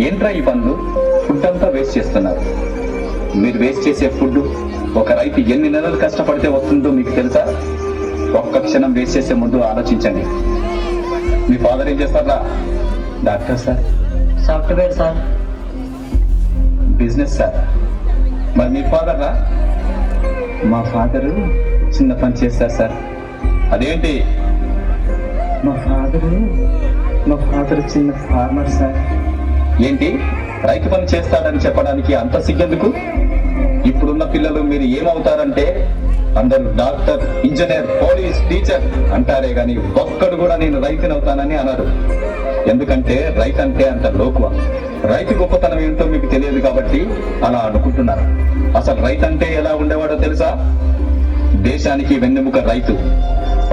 ఏంట్రా ఈ పనులు ఫుడ్ అంతా వేస్ట్ చేస్తున్నారు. మీరు వేస్ట్ చేసే ఫుడ్ ఒక రైతు ఎన్ని నెలలు కష్టపడితే వస్తుందో మీకు తెలుసా? ఒక్క క్షణం వేస్ట్ చేసే ముందు ఆలోచించండి. మీ ఫాదర్ ఏం చేస్తారా doctor sir. Software sir. Business sir. మరి మీ ఫాదర్ రా? మా ఫాదరు చిన్న పని చేస్తారు సార్. అదేంటి? మా ఫాదరు మా ఫాదర్ చిన్న ఫార్మర్ సార్. ఏంటి? రైతు పని చేస్తాడని చెప్పడానికి అంత సిగ్గెందుకు? ఇప్పుడున్న పిల్లలు మీరు ఏమవుతారంటే అందరు డాక్టర్ ఇంజనీర్ పోలీస్ టీచర్ అంటారే గాని ఒక్కడు కూడా నేను రైతుని అవుతానని అన్నారు ఎందుకంటే రైతు అంటే అంత లోకువ. రైతు గొప్పతనం ఏంటో మీకు తెలియదు కాబట్టి అలా అనుకుంటున్నారు. అసలు రైతు అంటే ఎలా ఉండేవాడో తెలుసా? దేశానికి వెన్నెముక రైతు.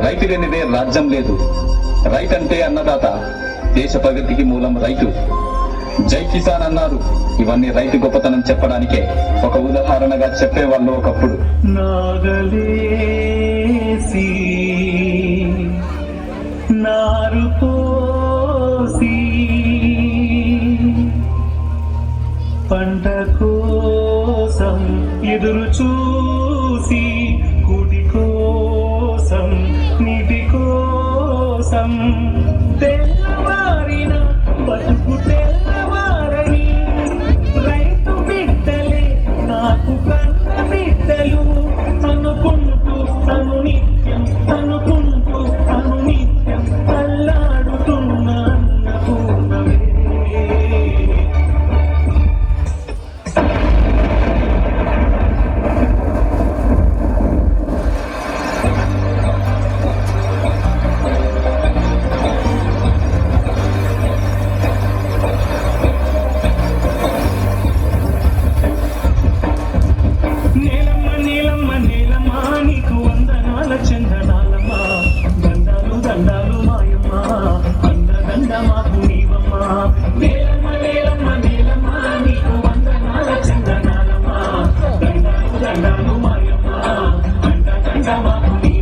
రైతు లేనిదే రాజ్యం లేదు. రైతు అంటే అన్నదాత. దేశ ప్రగతికి మూలం రైతు. జై కిసాన్ అన్నారు. ఇవన్నీ రైతు గొప్పతనం చెప్పడానికే ఒక ఉదాహరణగా చెప్పేవాళ్ళు ఒకప్పుడు. నారు పోసి పంట కోసం ఎదురు చూసి కుడి కోసం నీటి కోసం తెల్లవారిన బతుకు time I believe.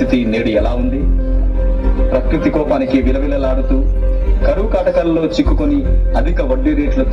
పరిస్థితి నేడు ఎలా ఉంది? ప్రకృతి కోపానికి విలవిలలాడుతూ కరువు కాటకాలలో చిక్కుకొని అధిక వడ్డీ రేట్లతో